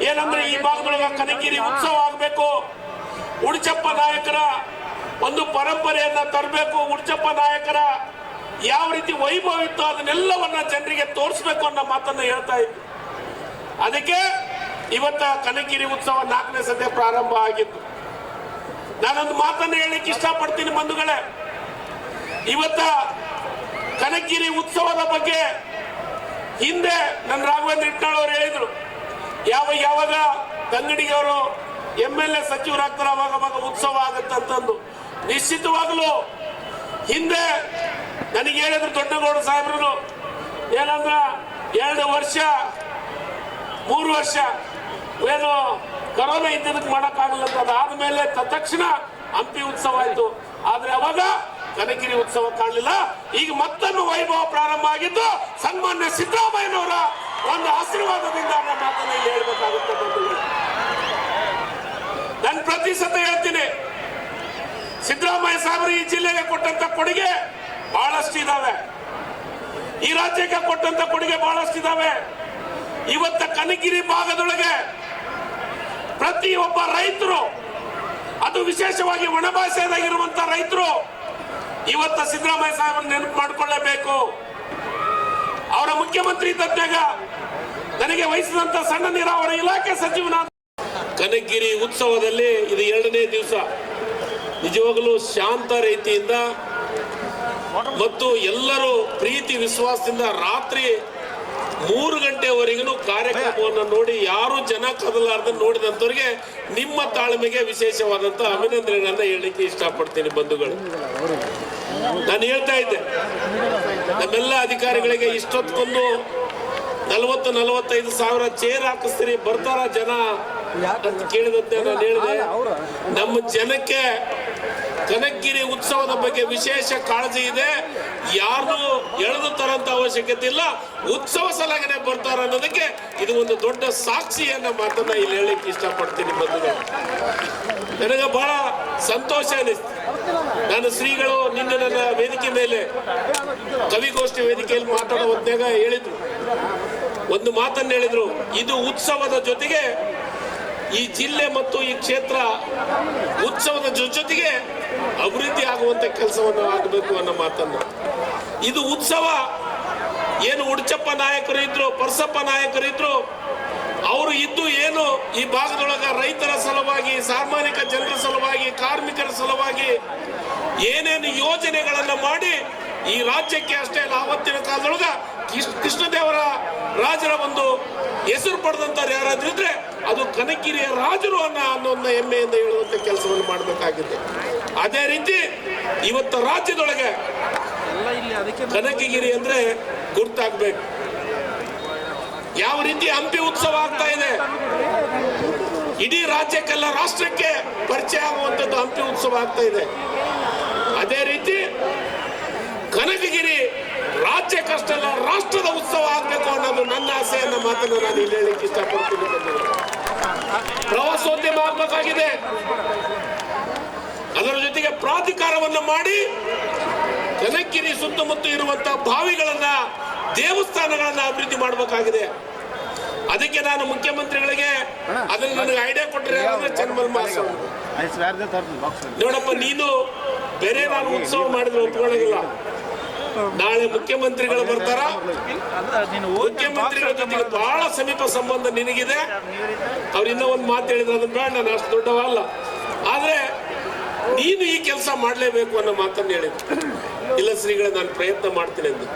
ಏನಂದ್ರೆ ಈ ಭಾಗದೊಳಗ ಕನಕಿರಿ ಉತ್ಸವ ಆಗಬೇಕು. ಉಡ್ಚಪ್ಪ ನಾಯಕರ ಒಂದು ಪರಂಪರೆಯನ್ನ ತರಬೇಕು. ಉಡ್ಚಪ್ಪ ನಾಯಕರ ಯಾವ ರೀತಿ ವೈಭವ ಇತ್ತು ಅದನ್ನೆಲ್ಲವನ್ನ ಜನರಿಗೆ ತೋರಿಸ್ಬೇಕು ಅನ್ನೋ ಮಾತನ್ನ ಹೇಳ್ತಾ ಇದ್ವಿ. ಅದಕ್ಕೆ ಇವತ್ತ ಕನಕಿರಿ ಉತ್ಸವ ನಾಲ್ಕನೇ ಸದ್ಯ ಪ್ರಾರಂಭ ಆಗಿತ್ತು. ನಾನೊಂದು ಮಾತನ್ನು ಹೇಳಿಕ್ಕೆ ಇಷ್ಟಪಡ್ತೀನಿ ಬಂಧುಗಳೇ. ಇವತ್ತ ಕನಕಿರಿ ಉತ್ಸವದ ಬಗ್ಗೆ ಹಿಂದೆ ನನ್ನ ರಾಘವೇಂದ್ರ ಇಟ್ನಾಳ್ ಅವರು ಹೇಳಿದ್ರು. ಯಾವ ಯಾವಾಗ ಕನ್ನಡಿಗರು ಎಂ ಎಲ್ ಎ ಸಚಿವರಾಗ್ತಾರೆ, ಅವಾಗ ಅವಾಗ ಉತ್ಸವ ಆಗುತ್ತಂತಂದು ನಿಶ್ಚಿತವಾಗಲೂ ಹಿಂದೆ ನನಗೆ ಹೇಳಿದ್ರು ದೊಡ್ಡಗೌಡ ಸಾಹೇಬ್ರು, ಏನಂದ್ರ ಎರಡು ವರ್ಷ, ಮೂರು ವರ್ಷ ಏನು ಕರೋನಾ ಇದ್ದದಕ್ಕೆ ಮಾಡೋಕ್ಕಾಗಲ್ಲ ಅಂತ ಅದಾದ್ಮೇಲೆ ತಕ್ಷಣ ಹಂಪಿ ಉತ್ಸವ ಆಯಿತು. ಆದ್ರೆ ಅವಾಗ ಕನಕಿರಿ ಉತ್ಸವ ಕಾಣಲಿಲ್ಲ. ಈಗ ಮತ್ತೊಂದು ವೈಭವ ಪ್ರಾರಂಭ ಆಗಿದ್ದು ಸನ್ಮಾನ್ಯ ಸಿದ್ದರಾಮಯ್ಯನವರ ಒಂದು ಆಶೀರ್ವಾದದಿಂದ ಅವರ ಮಾತನ್ನ ಹೇಳ್ಬೇಕಾಗುತ್ತೆ ಬಂಧುಗಳೇ. ನಾನು ಪ್ರತಿ ಸತ ಹೇಳ್ತೀನಿ, ಸಿದ್ದರಾಮಯ್ಯ ಸಾಹೇಬರು ಈ ಜಿಲ್ಲೆಗೆ ಕೊಟ್ಟಂತ ಕೊಡುಗೆ ಬಹಳಷ್ಟು ಇದಾವೆ. ಈ ರಾಜ್ಯಕ್ಕೆ ಕೊಟ್ಟಂತ ಕೊಡುಗೆ ಬಹಳಷ್ಟು ಇದಾವೆ. ಇವತ್ತ ಕನಗಿರಿ ಭಾಗದೊಳಗೆ ಪ್ರತಿಯೊಬ್ಬ ರೈತರು, ಅದು ವಿಶೇಷವಾಗಿ ಒಣಭಾಷೆದಾಗಿರುವಂತ ರೈತರು ಇವತ್ತ ಸಿದ್ದರಾಮಯ್ಯ ಸಾಹೇಬ್ ನೆನಪು ಮಾಡಿಕೊಳ್ಳಬೇಕು. ಅವರ ಮುಖ್ಯಮಂತ್ರಿ ಇದ್ದಾಗ ನನಗೆ ವಹಿಸಿದಂತ ಸಣ್ಣ ನೀರಾವರಿ ಇಲಾಖೆ ಸಚಿವನಾದ ಕನಗಿರಿ ಉತ್ಸವದಲ್ಲಿ ಇದು ಎರಡನೇ ದಿವಸ. ನಿಜವಾಗಲೂ ಶಾಂತ ರೀತಿಯಿಂದ ಮತ್ತು ಎಲ್ಲರೂ ಪ್ರೀತಿ ವಿಶ್ವಾಸದಿಂದ ರಾತ್ರಿ ಮೂರು ಗಂಟೆವರೆಗೂ ಕಾರ್ಯಕ್ರಮವನ್ನು ನೋಡಿ ಯಾರು ಜನ ಕದಲಾರ್ದ ನೋಡಿದಂಥವ್ರಿಗೆ ನಿಮ್ಮ ತಾಳ್ಮೆಗೆ ವಿಶೇಷವಾದಂತ ಅಭಿನಂದನೆಗಳನ್ನ ಹೇಳಲಿಕ್ಕೆ ಇಷ್ಟಪಡ್ತೀನಿ ಬಂಧುಗಳು. ನಾನು ಹೇಳ್ತಾ ಇದ್ದೆ, ನಮ್ಮೆಲ್ಲ ಅಧಿಕಾರಿಗಳಿಗೆ ಇಷ್ಟೊತ್ಕೊಂದು ನಲವತ್ತು ನಲವತ್ತೈದು ಸಾವಿರ ಚೇರ್ ಹಾಕಿಸ್ತೀರಿ ಬರ್ತಾರ ಜನ? ಅಂತ ಕೇಳಿದಂತೆ ನಾನು ಹೇಳಿದೆ. ನಮ್ಮ ಜನಕ್ಕೆ ಕನಕಗಿರಿ ಉತ್ಸವದ ಬಗ್ಗೆ ವಿಶೇಷ ಕಾಳಜಿ ಇದೆ. ಯಾರು ಎಳೆದು ತರಂತ ಅವಶ್ಯಕತೆ ಇಲ್ಲ. ಉತ್ಸವ ಸಲಾಗನೆ ಬರ್ತಾರ ಅನ್ನೋದಕ್ಕೆ ಇದು ಒಂದು ದೊಡ್ಡ ಸಾಕ್ಷಿ ಅನ್ನೋ ಮಾತನ್ನ ಇಲ್ಲಿ ಹೇಳಲಿಕ್ಕೆ ಇಷ್ಟಪಡ್ತೀನಿ ಬಂಧುಗಳು. ನನಗೆ ಬಹಳ ಸಂತೋಷ ಅನಿಸ್ತು ನಾನು ಶ್ರೀಗಳು ನಿನ್ನೆ ನನ್ನ ವೇದಿಕೆ ಮೇಲೆ ಕವಿಗೋಷ್ಠಿ ವೇದಿಕೆಯಲ್ಲಿ ಮಾತಾಡೋ ಹೊತ್ತಾಗ ಹೇಳಿದ್ರು. ಒಂದು ಮಾತನ್ನು ಹೇಳಿದರು, ಇದು ಉತ್ಸವದ ಜೊತೆಗೆ ಈ ಜಿಲ್ಲೆ ಮತ್ತು ಈ ಕ್ಷೇತ್ರ ಉತ್ಸವದ ಜೊತೆಗೆ ಅಭಿವೃದ್ಧಿ ಆಗುವಂತ ಕೆಲಸವನ್ನು ಆಗಬೇಕು ಅನ್ನೋ ಮಾತನ್ನು. ಇದು ಉತ್ಸವ, ಏನು ಉಡ್ಚಪ್ಪ ನಾಯಕರು ಇದ್ರು, ಪರಸಪ್ಪ ನಾಯಕರು ಇದ್ರು, ಅವರು ಇದ್ದು ಏನು ಈ ಭಾಗದೊಳಗ ರೈತರ ಸಲುವಾಗಿ ಸಾಮಾನ್ಯ ಜನರ ಸಲುವಾಗಿ, ಕಾರ್ಮಿಕರ ಸಲುವಾಗಿ ಏನೇನು ಯೋಜನೆಗಳನ್ನು ಮಾಡಿ ಈ ರಾಜ್ಯಕ್ಕೆ ಅಷ್ಟೇ ಅಲ್ಲ ಆವತ್ತಿನ ಕಾಲದೊಳಗ ರಾಜರ ಒಂದು ಹೆಸರು ಪಡೆದಂತ ಯಾರಾದ್ರೂ ಇದ್ರೆ ಅದು ಕನಕಿರಿಯ ರಾಜರು ಅನ್ನೋ ಒಂದು ಹೆಮ್ಮೆಯಿಂದ ಹೇಳುವಂತ ಕೆಲಸವನ್ನು ಮಾಡಬೇಕಾಗಿದೆ. ಅದೇ ರೀತಿ ಇವತ್ತು ರಾಜ್ಯದೊಳಗೆ ಕನಕಗಿರಿ ಅಂದ್ರೆ ಗುರ್ತಾಗ್ಬೇಕು. ಯಾವ ರೀತಿ ಹಂಪಿ ಉತ್ಸವ ಆಗ್ತಾ ಇದೆ? ಇಡೀ ರಾಜ್ಯಕ್ಕೆಲ್ಲ ರಾಷ್ಟ್ರಕ್ಕೆ ಪರಿಚಯ ಆಗುವಂಥದ್ದು ಹಂಪಿ ಉತ್ಸವ ಆಗ್ತಾ ಇದೆ. ಅದೇ ರೀತಿ ಕನಕಗಿರಿ ರಾಜ್ಯಕ್ಕಷ್ಟಲ್ಲ ರಾಷ್ಟ್ರದ ಉತ್ಸವ ಆಗಬೇಕು ಅನ್ನೋದು ನನ್ನ ಆಸೆಯನ್ನು ಅನ್ನೋ ಮಾತನ್ನು ನಾನು ಇಲ್ಲಿ ಹೇಳಲಿಕ್ಕೆ ಇಷ್ಟಪಡ್ತೀನಿ. ಪ್ರವಾಸೋದ್ಯಮ ಆಗ್ಬೇಕಾಗಿದೆ ಅದರ ಜೊತೆಗೆ ಪ್ರಾಧಿಕಾರವನ್ನು ಮಾಡಿ ಕನಕಿರಿ ಸುತ್ತಮುತ್ತ ಇರುವಂತಹ ಬಾವಿಗಳನ್ನ ದೇವಸ್ಥಾನಗಳನ್ನ ಅಭಿವೃದ್ಧಿ ಮಾಡಬೇಕಾಗಿದೆ ಅದಕ್ಕೆ ನಾನು ಮುಖ್ಯಮಂತ್ರಿಗಳಿಗೆ ಅದನ್ನ ನನಗೆ ಐಡಿಯಾ ಕೊಟ್ಟರೆ ಚನ್ಮಲ್ ಮಾಸ. ನೋಡಪ್ಪ ನೀನು ಬೇರೆ ನಾನು ಉತ್ಸವ ಮಾಡಿದ್ರೆ ಒಪ್ಕೊಳ್ಳೋದಿಲ್ಲ ನಾಳೆ ಮುಖ್ಯಮಂತ್ರಿಗಳು ಬರ್ತಾರ. ಮುಖ್ಯಮಂತ್ರಿಗಳ ಜೊತೆಗೆ ಬಹಳ ಸಮೀಪ ಸಂಬಂಧ ನಿನಗಿದೆ. ಅವ್ರು ಇನ್ನೂ ಒಂದು ಮಾತು ಹೇಳಿದ್ರೆ ಅದನ್ನ ಬೇಡ ನಾನು ಅಷ್ಟು ದೊಡ್ಡವಲ್ಲ. ಆದ್ರೆ ನೀನು ಈ ಕೆಲಸ ಮಾಡಲೇಬೇಕು ಅನ್ನೋ ಮಾತನ್ನು ಹೇಳಿದ್ರು ಇಲ್ಲ ಶ್ರೀಗಳ ನಾನು ಪ್ರಯತ್ನ ಮಾಡ್ತೀನಿ ಎಂದು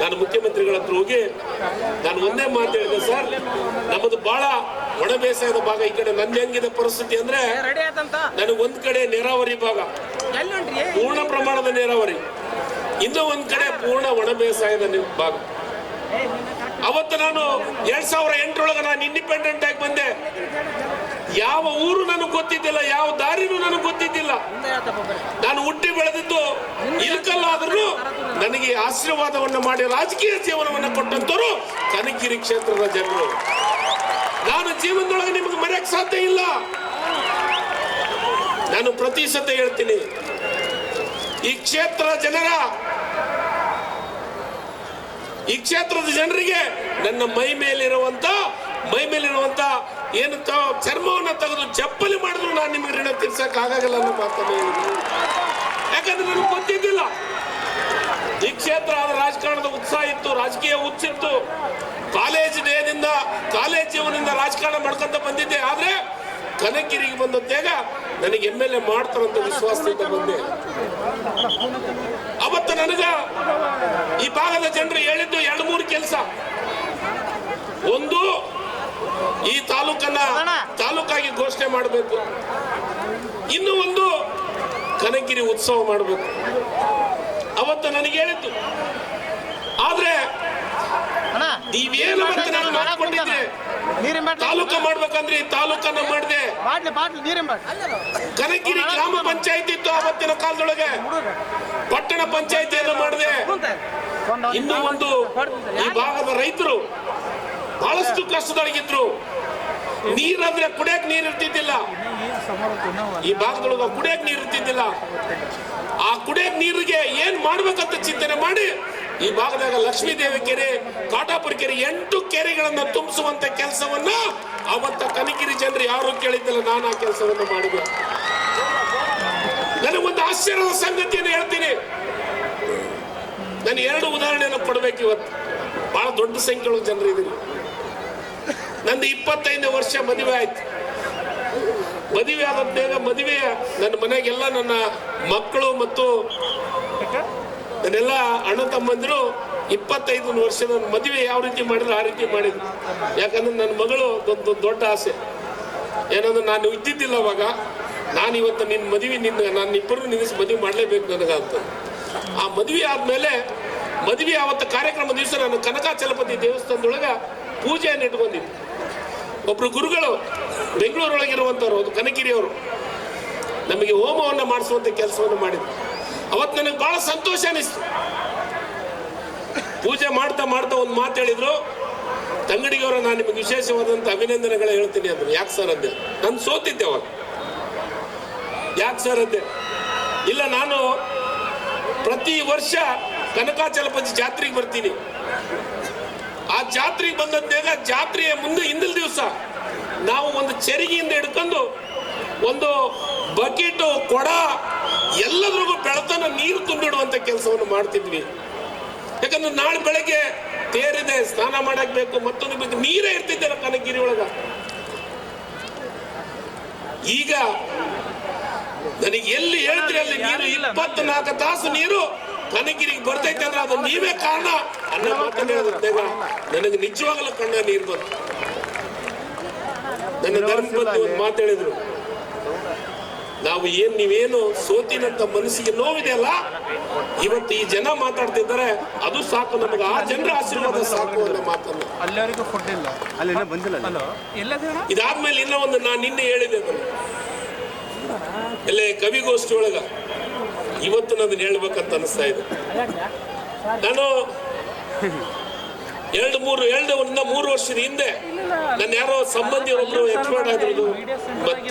ನಾನು ಮುಖ್ಯಮಂತ್ರಿಗಳ ಹತ್ರ ಹೋಗಿ ನಾನು ಒಂದೇ ಮಾತು ಹೇಳಿದೆ ಸರ್ ನಮ್ಮದು ಬಹಳ ಒಣ ಬೇಸಾಯದ ಭಾಗ. ಈ ಕಡೆ ನನ್ನ ಹೆಂಗಿದೆ ಪರಿಸ್ಥಿತಿ ಅಂದ್ರೆ ರೆಡಿ ಆಯ್ತಂತ? ನನಗೆ ಒಂದ್ ಕಡೆ ನೀರಾವರಿ ಭಾಗ. ಪೂರ್ಣ ಪ್ರಮಾಣದ ನೀರಾವರಿ. ಇನ್ನೂ ಒಂದ್ ಕಡೆ ಪೂರ್ಣ ಒಣ ಬೇಸಾಯದ ಭಾಗ ಅವತ್ತು ನಾನು ಎರಡ್ ಸಾವಿರ ಎಂಟರೊಳಗೆ ನಾನು ಇಂಡಿಪೆಂಡೆಂಟ್ ಆಗಿ ಬಂದೆ. ಯಾವ ಊರು ನನಗೆ ಗೊತ್ತಿದ್ದಿಲ್ಲ, ಯಾವ ದಾರಿನೂ ನನಗೆ ಗೊತ್ತಿದ್ದಿಲ್ಲ. ನಾನು ಹುಟ್ಟಿ ಬೆಳೆದಿದ್ದು ಇಲ್ಕಲ್ಲಾದ್ರೂ ನನಗೆ ಆಶೀರ್ವಾದವನ್ನು ಮಾಡಿ ರಾಜಕೀಯ ಜೀವನವನ್ನು ಕೊಟ್ಟಂತವರು ಕನಕಿರಿ ಕ್ಷೇತ್ರದ ಜನರು. ನಾನು ಜೀವನದೊಳಗೆ ನಿಮಗೆ ಮರೆಯಕ್ಕೆ ಸಾಧ್ಯ ಇಲ್ಲ. ನಾನು ಪ್ರತಿ ಸತ ಹೇಳ್ತೀನಿ, ಈ ಕ್ಷೇತ್ರ ಜನರ ಈ ಕ್ಷೇತ್ರದ ಜನರಿಗೆ ನನ್ನ ಮೈ ಮೇಲಿರುವಂತ ಮೈ ಮೇಲಿರುವಂತ ಏನು ಚರ್ಮವನ್ನು ತೆಗೆದು ಚಪ್ಪಲಿ ಮಾಡಿದ್ರು ನಾನು ನಿಮಗೆ ಋಣ ತೀರ್ಸಕ್ ಆಗಲ್ಲ ಅನ್ನೋ ಯಾಕಂದ್ರೆ ನನಗೆ ಗೊತ್ತಿದ್ದಿಲ್ಲ. ಈ ಕ್ಷೇತ್ರ ರಾಜಕಾರಣದ ಉತ್ಸಾಹ ಇತ್ತು, ರಾಜಕೀಯ ಹುಚ್ಚಿತ್ತು ಕಾಲೇಜ್ ಡೇದಿಂದ, ಕಾಲೇಜ್ ಜೀವನದಿಂದ ರಾಜಕಾರಣ ಮಾಡ್ಕೊಂತ ಬಂದಿದ್ದೆ. ಆದ್ರೆ ಕನಕಿರಿಗೆ ಬಂದದ್ದೇಗ ನನಗೆ ಎಂ ಎಲ್ ಎ ಮಾಡ್ತಾರಂತ ವಿಶ್ವಾಸದಿಂದ ಬಂದೆ. ಅವತ್ತು ನನಗ ಈ ಭಾಗದ ಜನರು ಹೇಳಿದ್ದು ಎರಡು ಮೂರು ಕೆಲಸ. ಒಂದು ಈ ತಾಲೂಕನ್ನ ತಾಲೂಕಾಗಿ ಘೋಷಣೆ ಮಾಡಬೇಕು. ಇನ್ನು ಒಂದು ಕನಗಿರಿ ಉತ್ಸವ ಮಾಡಬೇಕು. ಅವತ್ತು ನನಗೆ ಹೇಳಿದ್ದು. ಆದ್ರೆ ನೀವೇನು ಮತ್ತೆ ನಾನು ಮಾಡ್ಕೊಂಡಿದ್ದೆ. ನೀರಿನ ತಾಲೂಕು ಮಾಡ್ಬೇಕಂದ್ರೆ ಈ ತಾಲೂಕನ್ನ ಮಾಡಿದೆ. ಮಾಡ್ಲಿ ಮಾಡ್ಲಿ ನೀರಿನ ಮಾಡಿ ಕನಕಿರಿ ಗ್ರಾಮ ಪಂಚಾಯತ್ ಇತ್ತು ಅವತ್ತಿನ ಕಾಲದೊಳಗೆ. ಪಟ್ಟಣ ಪಂಚಾಯತಿಯನ್ನು ಮಾಡಿದೆ. ಇನ್ನೂ ಒಂದು ಈ ಭಾಗದ ರೈತರು ಬಹಳಷ್ಟು ಕಷ್ಟದೊಳಗಿದ್ರು. ನೀರಂದ್ರೆ ಕುಡಿಯಕ್ ನೀರು ಇರ್ತಿದ್ದಿಲ್ಲ. ಈ ಭಾಗದೊಳಗ ಕುಡಿಯಕ್ ನೀರು ಇರ್ತಿದ್ದಿಲ್ಲ. ಆ ಕುಡಿಯಕ್ ನೀರಿಗೆ ಏನ್ ಮಾಡ್ಬೇಕಂತ ಚಿಂತನೆ ಮಾಡಿ ಈ ಭಾಗದಾಗ ಲಕ್ಷ್ಮೀ ದೇವಿ ಕೆರೆ, ಕಾಟಾಪುರ ಕೆರೆ ಎಂಟು ಕೆರೆಗಳನ್ನ ತುಂಬಿಸುವಂತ ಕೆಲಸವನ್ನ ಅವತ್ತ ಕನಕಿರಿ ಜನರು ಯಾರು ಕೇಳಿದ್ದಲ್ಲ ನಾನು ಆ ಕೆಲಸವನ್ನು ಮಾಡಿದೆ. ನನಗೊಂದು ಆಶ್ಚರ್ಯದ ಸಂಗತಿಯನ್ನು ಹೇಳ್ತೀನಿ. ನಾನು ಎರಡು ಉದಾಹರಣೆಯನ್ನು ಕೊಡ್ಬೇಕು ಇವತ್ತು. ಬಹಳ ದೊಡ್ಡ ಸಂಖ್ಯೆಗಳು ಜನರು ಇದೀನಿ ನಂದು ಇಪ್ಪತ್ತೈದನೇ ವರ್ಷ ಮದುವೆ ಆಯ್ತು. ಮದುವೆ ಆದ ಮದುವೆಯ ಮದುವೆ ನನ್ನ ಮನೆಗೆಲ್ಲ ನನ್ನ ಮಕ್ಕಳು ಮತ್ತು ನನ್ನೆಲ್ಲ ಅಣ್ಣ ತಮ್ಮಂದಿರು ಇಪ್ಪತ್ತೈದು ವರ್ಷದ ಮದುವೆ ಯಾವ ರೀತಿ ಮಾಡಿದ್ರು ಆ ರೀತಿ ಮಾಡಿದ್ರು. ಯಾಕಂದ್ರೆ ನನ್ನ ಮಗಳು ಒಂದು ದೊಡ್ಡ ಆಸೆ. ಏನಂದ್ರೆ ನಾನು ಇದ್ದಿದ್ದಿಲ್ಲ ಅವಾಗ. ನಾನು ಇವತ್ತು ನಿನ್ನ ಮದುವೆ ನಿನ್ನ ನಾನು ಇಬ್ಬರು ನಿಲ್ಲಿಸಿ ಮದುವೆ ಮಾಡಲೇಬೇಕು ನನಗಂತ ಆ ಮದುವೆ ಆದಮೇಲೆ ಮದುವೆ ಆವತ್ತು ಕಾರ್ಯಕ್ರಮ ದಿವಸ ನಾನು ಕನಕಾಚಲಪತಿ ದೇವಸ್ಥಾನದೊಳಗೆ ಪೂಜೆಯನ್ನು ಇಟ್ಕೊಂಡಿದ್ದೆ. ಒಬ್ರು ಗುರುಗಳು ಬೆಂಗಳೂರೊಳಗಿರುವಂಥವ್ರು ಅದು ಕನಕಿರಿಯವರು. ನಮಗೆ ಹೋಮವನ್ನು ಮಾಡಿಸುವಂಥ ಕೆಲಸವನ್ನು ಮಾಡಿದ್ರು. ಅವತ್ತು ನನಗೆ ಬಹಳ ಸಂತೋಷ ಅನಿಸ್ತು ಪೂಜೆ ಮಾಡ್ತಾ ಮಾಡ್ತಾ ಒಂದು ಮಾತು ಹೇಳಿದ್ರು. ತಂಗಡಿಗವರು ನಾನು ನಿಮಗೆ ವಿಶೇಷವಾದಂತ ಅಭಿನಂದನೆಗಳು ಹೇಳ್ತೀನಿ ಅಂದ್ರೆ. ಯಾಕೆ ಸರ್ ಅಂದೆ? ನಾನು ಸೋತಿದ್ದೆ ಅವಾಗ. ಯಾಕೆ ಸರ್ ಅಂದೆ? ಇಲ್ಲ, ನಾನು ಪ್ರತಿ ವರ್ಷ ಕನಕಾಚಲಪತಿ ಜಾತ್ರೆಗೆ ಬರ್ತೀನಿ. ಆ ಜಾತ್ರೆಗೆ ಬಂದದ್ದೇಗ ಜಾತ್ರೆಯ ಮುಂದೆ ಹಿಂದಿನ ದಿವಸ ನಾವು ಒಂದು ಚೆರಿಗೆಯಿಂದ ಹಿಡ್ಕೊಂಡು ಒಂದು ಬಕೆಟು, ಕೊಡ ಎಲ್ಲದ್ರಿಗೂ ಬೆಳತನ ನೀರು ತುಂಬಿಡುವಂತ ಕೆಲಸವನ್ನು ಮಾಡ್ತಿದ್ವಿ. ಯಾಕಂದ್ರೆ ನಾಳೆ ಬೆಳಗ್ಗೆ ತೇರಿದೆ ಸ್ನಾನ ಮಾಡಕ್ ಬೇಕು ಮತ್ತೊಂದು ಬೇಕು ನೀರೇ ಇರ್ತಿದ್ದೆ ಕನಗಿರಿ ಒಳಗ. ಈಗ ನನಗೆ ಎಲ್ಲಿ ಹೇಳ್ತೀರಿ ಅಲ್ಲಿ ನೀರು ಇಪ್ಪತ್ನಾಲ್ಕು ತಾಸು ನೀರು ಕನಗಿರಿಗೆ ಬರ್ತೈತೆ ಅಂದ್ರೆ ಅದು ನೀವೇ ಕಾರಣ ಅನ್ನೋ ಮಾತನ್ನ ಹೇಳಿದಾಗ ನನಗೆ ನಿಜವಾಗಲೂ ಕಣ್ಣ ನೀರು ಬಂತು. ನನ್ನ ಧರ್ಮ ಬಂದು ಒಂದು ಮಾತು ಹೇಳಿದ್ರು. ನಾವು ಏನ್ ನೀವೇನು ಸೋತಿನಂತ ಮನಸ್ಸಿಗೆ ನೋವಿದೆಯಲ್ಲ ಇವತ್ತು ಈ ಜನ ಮಾತಾಡ್ತಿದ್ದಾರೆ ಅದು ಸಾಕು ನಮಗೆ. ಆ ಜನರ ಆಶೀರ್ವಾದ ಸಾಕು ಅನ್ನೋ ಮಾತನ್ನು ಫುಡ್ ಇಲ್ಲ. ಅಲ್ಲಿ ಬಂದಿಲ್ಲ ಅಲ್ಲಿ. ಇದಾದ್ಮೇಲೆ ಇನ್ನೂ ಒಂದು ನಾನು ನಿನ್ನೆ ಹೇಳಿದೆ ಅಲ್ಲೇ ಎಲ್ಲೇ ಕವಿಗೋಷ್ಠಿ ಒಳಗ ಇವತ್ತು ನಾನು ಹೇಳ್ಬೇಕಂತ ಅನಿಸ್ತಾ ಇದೆ. ನಾನು ಎರಡು ಮೂರು, ಎರಡು ಒಂದ ಮೂರು ವರ್ಷದ ಹಿಂದೆ ನನ್ನ ಯಾರೋ ಸಂಬಂಧಿ ಒಬ್ರು ಎಕ್ಸ್ಪರ್ಟ್ ಆಗಿರೋದು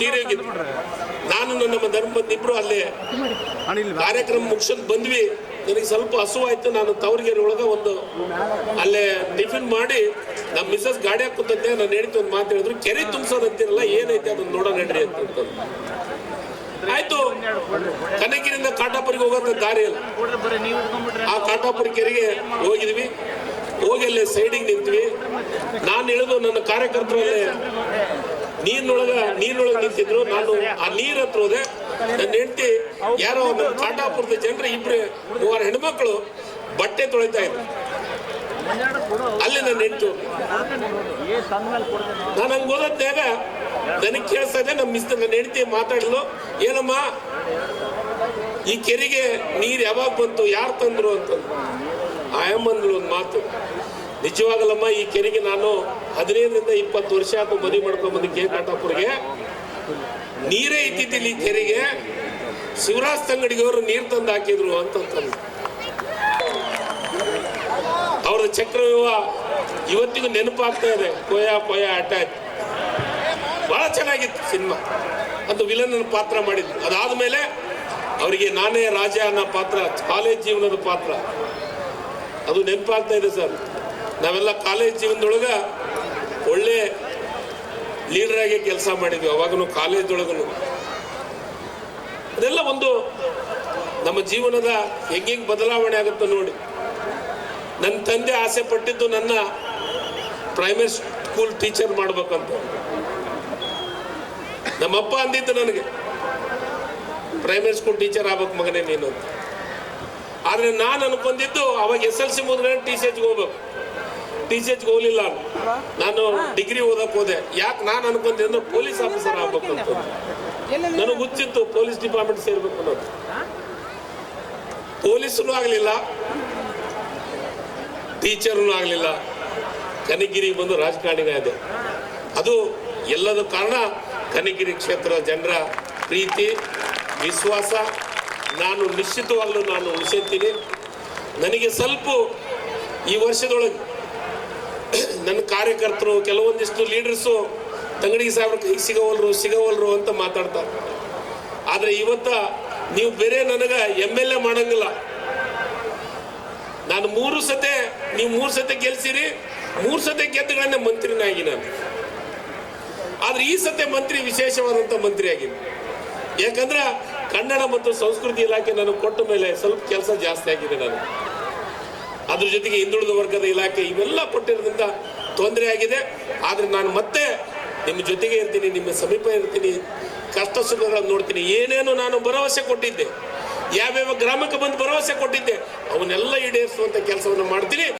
ತೀರೋಗಿದ್ರು ನಾನು ನಮ್ಮ ಧರ್ಮದ ಇಬ್ರು ಅಲ್ಲೇ ಕಾರ್ಯಕ್ರಮ ಮುಗಿಸ್ಕೊಂಡು ಬಂದ್ವಿ. ನನಗೆ ಸ್ವಲ್ಪ ಹಸುವಾಯ್ತು, ನಾನು ತವರಿಗೆರೆ ಒಳಗ ಒಂದು ಅಲ್ಲೇ ಟಿಫಿನ್ ಮಾಡಿ ನಮ್ಮ ಮಿಸಸ್ ಗಾಡಿ ಕೂತಂತೆ ನಾನು ಹೇಳ್ತೀನಿ ಒಂದು ಮಾತು ಹೇಳಿದ್ರು. ಕೆರೆ ತುಂಬಿಸೋದು ಅಂತಿರಲ್ಲ ಏನೈತೆ ಅದನ್ನ ನೋಡೋಣ ನಡ್ರಿ ಅಂತ. ಆಯ್ತು ಕನಗಿರಿಂದ ಕಾಟಾಪುರಿಗೆ ಹೋಗೋದ ದಾರಿ ಅಲ್ಲ ಆ ಕಾಟಾಪುರ ಕೆರೆಗೆ ಹೋಗಿದ್ವಿ. ಹೋಗಿ ಅಲ್ಲಿ ಸೈಡಿಗೆ ನಿಂತ್ವಿ. ನಾನು ಇಳಿದು ನನ್ನ ಕಾರ್ಯಕರ್ತರಲ್ಲಿ ನೀರಿನೊಳಗ ನೀರಿನೊಳಗೆ ನಿಂತಿದ್ರು. ನಾನು ಆ ನೀರ್ ಹತ್ರ ಹೋದೆ. ನನ್ನ ಹೆಂಡತಿ ಯಾರೋ ಒಂದು ಕಾಟಾಪುರದ ಜನರು ಇಬ್ರು, ಮೂವರು ಹೆಣ್ಮಕ್ಳು ಬಟ್ಟೆ ತೊಳಿತಾ ಇದ್ರು. ಅಲ್ಲಿ ನನ್ನ ಹೆಂಡತಿ ನಾನು ಹಂಗೆ ಓದತ್ತಾಗ ನನಗೆ ಕೇಳಿಸ್ತಾ ನಮ್ಮ ಮಿಸ್ ನನ್ನ ಹೆಂಡತಿ ಮಾತಾಡಿದ್ಲು ಏನಮ್ಮ, ಈ ಕೆರೆಗೆ ನೀರು ಯಾವಾಗ ಬಂತು, ಯಾರು ತಂದ್ರು ಅಂತಂದು ಆಯಮ್ಮಂದ್ರು ಒಂದು ಮಾತು. ನಿಜವಾಗಲಮ್ಮ, ಈ ಕೆರೆಗೆ ನಾನು ಹದಿನೈದರಿಂದ ಇಪ್ಪತ್ತು ವರ್ಷ ಆಯ್ತು ಮದುವೆ ಮಾಡ್ಕೊಂಡು ಬಂದು ಕೆ. ಕಾಟಾಪುರ್ಗೆ ನೀರೇ ಇದ್ದಿದ್ದಿಲ್ಲ ಈ ಕೆರೆಗೆ. ಶಿವರಾಜ್ ತಂಗಡಿಗವರು ನೀರು ತಂದು ಹಾಕಿದ್ರು ಅಂತಂತಂದು ಅವ್ರದ್ದು ಚಕ್ರವ್ಯೂಹ ಇವತ್ತಿಗೂ ನೆನಪಾಗ್ತಾ ಇದೆ. ಕೊಯ ಕೊಯ ಅಟ್ಯಾಕ್ ಬಹಳ ಚೆನ್ನಾಗಿತ್ತು ಸಿನಿಮಾ. ಅದು ವಿಲನ್ ಪಾತ್ರ ಮಾಡಿದ್ದು. ಅದಾದ್ಮೇಲೆ ಅವರಿಗೆ ನಾನೇ ರಾಜ ಅನ್ನೋ ಪಾತ್ರ ಕಾಲೇಜ್ ಜೀವನದ ಪಾತ್ರ. ಅದು ನೆನಪಾಗ್ತಾ ಇದೆ ಸರ್. ನಾವೆಲ್ಲ ಕಾಲೇಜ್ ಜೀವನದೊಳಗ ಒಳ್ಳೆ ಲೀಡರ್ ಆಗಿ ಕೆಲಸ ಮಾಡಿದ್ವಿ, ಅವಾಗಲೂ ಕಾಲೇಜ್ ಒಳಗೂ ಅದೆಲ್ಲ ಒಂದು ನಮ್ಮ ಜೀವನದ ಹೆಂಗೆಂಗೆ ಬದಲಾವಣೆ ಆಗುತ್ತೆ ನೋಡಿ. ನನ್ನ ತಂದೆ ಆಸೆ ಪಟ್ಟಿದ್ದು ನನ್ನ ಪ್ರೈಮರಿ ಸ್ಕೂಲ್ ಟೀಚರ್ ಮಾಡ್ಬೇಕಂತ. ನಮ್ಮಪ್ಪ ಅಂದಿದ್ದು ನನಗೆ. ಪ್ರೈಮರಿ ಸ್ಕೂಲ್ ಟೀಚರ್ ಆಗ್ಬೇಕು ಮಗನೇ ನೀನು ಆದ್ರೆ ನಾನು ಅನ್ಕೊಂಡಿದ್ದು ಅವಾಗ ಎಸ್ ಎಲ್ ಸಿ ಮುಗಿದ್ರೆ ಟಿ ಸಿ ಎಚ್ಗೆ ಹೋಗ್ಬೇಕು. ಟಿ ಸಿ ಎಚ್ಗೆ ಹೋಗ್ಲಿಲ್ಲ ನಾನು. ಡಿಗ್ರಿ ಓದಕ್ ಹೋದೆ. ಯಾಕೆ ನಾನು ಅಂದ್ರೆ ಪೊಲೀಸ್ ಆಫೀಸರ್ ಆಗ್ಬೇಕು ಅಂತ. ನನಗೆ ಹುಚ್ಚಿತ್ತು ಪೊಲೀಸ್ ಡಿಪಾರ್ಟ್ಮೆಂಟ್ ಸೇರ್ಬೇಕು ಅನ್ನೋದು. ಪೊಲೀಸರು ಆಗಲಿಲ್ಲ. ಟೀಚರ್ನು ಆಗಲಿಲ್ಲ. ಕನಗಿರಿಗೆ ಬಂದು ರಾಜಕಾರಣಿಗಾದೆ ಅದು ಎಲ್ಲದ ಕಾರಣ ಕನಗಿರಿ ಕ್ಷೇತ್ರದ ಜನರ ಪ್ರೀತಿ ವಿಶ್ವಾಸ ನಾನು ನಿಶ್ಚಿತವಾಗ್ಲೂ ನಾನು ಉಳಿಸುತ್ತೀನಿ ನನಗೆ ಸ್ವಲ್ಪ ಈ ವರ್ಷದೊಳಗೆ ನನ್ನ ಕಾರ್ಯಕರ್ತರು, ಕೆಲವೊಂದಿಷ್ಟು ಲೀಡರ್ಸು ತಂಗಡಿ ಸಾಹೇಬ್ರ ಕೈ ಸಿಗವಲ್ರು ಸಿಗವಲ್ರು ಅಂತ ಮಾತಾಡ್ತಾರೆ. ಆದರೆ ಇವತ್ತ ನೀವು ಬೇರೆ ನನಗೆ ಎಂ ಎಲ್ ಎ ಮಾಡಂಗಿಲ್ಲ. ನಾನು ಮೂರು ಸತೆ, ನೀವು ಮೂರು ಸತೆ ಗೆಲ್ಸಿರಿ, ಮೂರು ಸತೆ ಗೆದ್ದುಗಳನ್ನೇ ಮಂತ್ರಿನಾಗಿ ನಾನು. ಆದ್ರೆ ಈ ಸತೆ ಮಂತ್ರಿ ವಿಶೇಷವಾದಂಥ ಮಂತ್ರಿ ಆಗಿದೆ ಯಾಕಂದ್ರೆ ಕನ್ನಡ ಮತ್ತು ಸಂಸ್ಕೃತಿ ಇಲಾಖೆ ನಾನು ಕೊಟ್ಟ ಮೇಲೆ ಸ್ವಲ್ಪ ಕೆಲಸ ಜಾಸ್ತಿ ಆಗಿದೆ ನಾನು. ಅದ್ರ ಜೊತೆಗೆ ಹಿಂದುಳಿದ ವರ್ಗದ ಇಲಾಖೆ ಇವೆಲ್ಲ ಕೊಟ್ಟಿರೋದ್ರಿಂದ ತೊಂದರೆ ಆಗಿದೆ. ಆದ್ರೆ ನಾನು ಮತ್ತೆ ನಿಮ್ಮ ಜೊತೆಗೆ ಇರ್ತೀನಿ, ನಿಮ್ಮ ಸಮೀಪ ಇರ್ತೀನಿ, ಕಷ್ಟ ಸುಖಗಳನ್ನು ನೋಡ್ತೀನಿ. ಏನೇನು ನಾನು ಭರವಸೆ ಕೊಟ್ಟಿದ್ದೆ. ಯಾವ್ಯಾವ ಗ್ರಾಮಕ್ಕೆ ಬಂದು ಭರವಸೆ ಕೊಟ್ಟಿದ್ದೆ. ಅವನ್ನೆಲ್ಲ ಈಡೇರಿಸುವಂತ ಕೆಲಸವನ್ನು ಮಾಡ್ತೀನಿ.